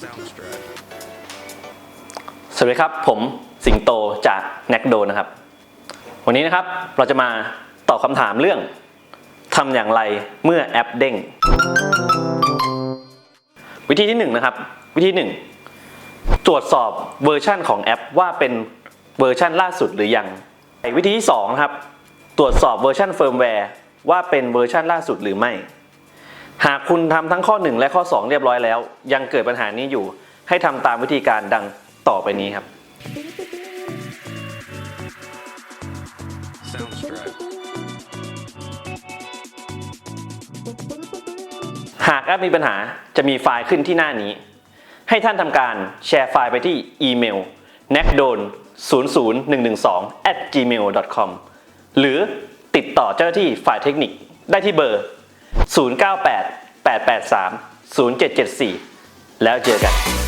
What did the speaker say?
สวัสดีครับ ผมสิงโตจากแนกโดนะครับ วันนี้นะครับเราจะมาตอบคำถามเรื่องทำอย่างไรเมื่อแอปเด้ง วิธีที่หนึ่งนะครับ วิธีหนึ่งตรวจสอบเวอร์ชันของแอปว่าเป็นเวอร์ชันล่าสุดหรือยังวิธีที่สองนะครับ ตรวจสอบเวอร์ชันเฟิร์มแวร์ว่าเป็นเวอร์ชันล่าสุดหรือไม่ หากคุณทำทั้งข้อ 1 และข้อ 2 เรียบร้อยแล้ว ยังเกิดปัญหานี้อยู่ ให้ทำตามวิธีการดังต่อไปนี้ครับ หากแอปมีปัญหาจะมีไฟล์ขึ้นที่หน้านี้ ให้ท่านทำการแชร์ไฟล์ไปที่อีเมล n a c d o n 0 0 1 1 2 at gmail com หรือติดต่อเจ้าหน้าที่ฝ่ายเทคนิคได้ที่เบอร์ 098 883 0774 แล้วเจอกัน